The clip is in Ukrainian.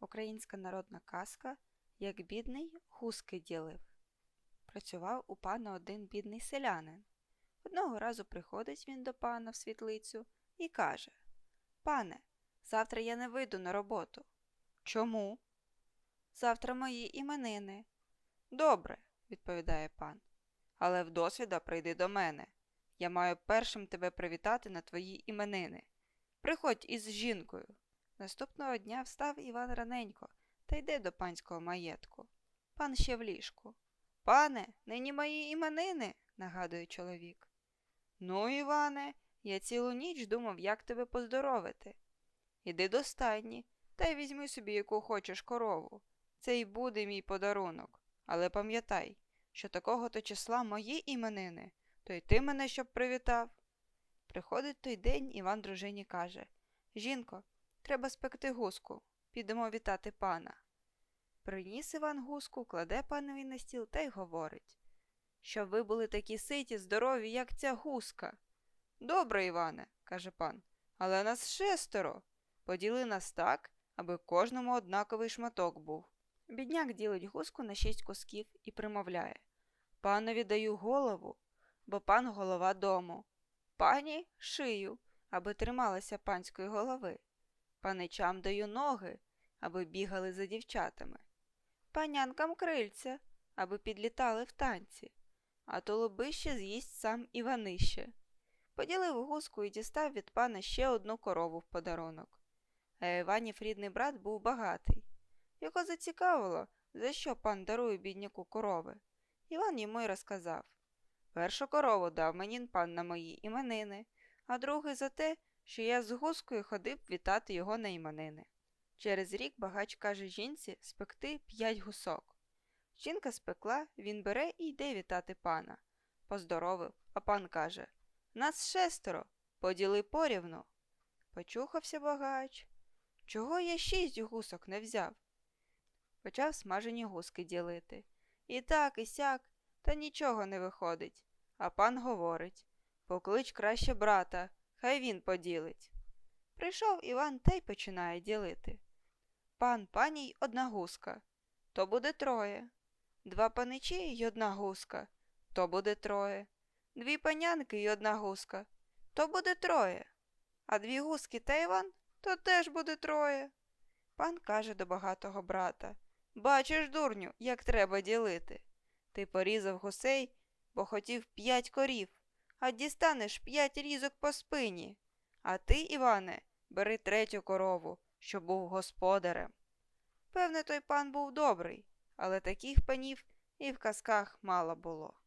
Українська народна казка, як бідний гуски ділив. Працював у пана один бідний селянин. Одного разу приходить він до пана в світлицю і каже Пане, завтра я не вийду на роботу. Чому? Завтра мої іменини. Добре, відповідає пан. Але вдосвіда прийди до мене. Я маю першим тебе привітати на твої іменини. Приходь із жінкою. Наступного дня встав Іван раненько та йде до панського маєтку. Пан ще в ліжку. Пане, нині мої іменини, нагадує чоловік. Ну, Іване, я цілу ніч думав, як тебе поздоровити. Іди до стайні та й візьми собі яку хочеш корову. Це й буде мій подарунок. Але пам'ятай, що такого то числа мої іменини, то й ти мене щоб привітав. Приходить той день, Іван дружині каже Жінко, треба спекти гуску. Підемо вітати пана. Приніс Іван гуску, кладе панові на стіл та й говорить Щоб ви були такі ситі, здорові, як ця гуска. Добре, Іване, каже пан, але нас шестеро. Поділи нас так, аби кожному однаковий шматок був. Бідняк ділить гуску на шість кусків і примовляє Панові даю голову, бо пан голова дому. Пані шию, аби трималася панської голови. Паничам даю ноги, аби бігали за дівчатами. Панянкам крильця, аби підлітали в танці, а толубище з'їсть сам Іванище. Поділив гуску і дістав від пана ще одну корову в подарунок. А Іванів рідний брат був багатий. Його зацікавило, за що пан дарує бідняку корови. Іван йому й розказав. Першу корову дав мені пан на мої іменини, а другий за те, що я з гускою ходив вітати його на іменини. Через рік багач каже жінці спекти п'ять гусок. Жінка спекла, він бере і йде вітати пана. Поздоровив, а пан каже Нас шестеро, поділи порівну. Почухався багач. Чого я шість гусок не взяв? Почав смажені гуски ділити. І так, і сяк, та нічого не виходить. А пан говорить Поклич краще брата, хай він поділить. Прийшов Іван та й починає ділити. Пан пані й одна гуска. То буде троє. Два паничі й одна гуска. То буде троє. Дві панянки й одна гуска. То буде троє. А дві гуски та Іван то теж буде троє. Пан каже до багатого брата Бачиш, дурню, як треба ділити. Ти порізав гусей, бо хотів п'ять корів, а дістанеш п'ять різок по спині. А ти, Іване, бери третю корову, що був господарем. Певне, той пан був добрий, але таких панів і в казках мало було.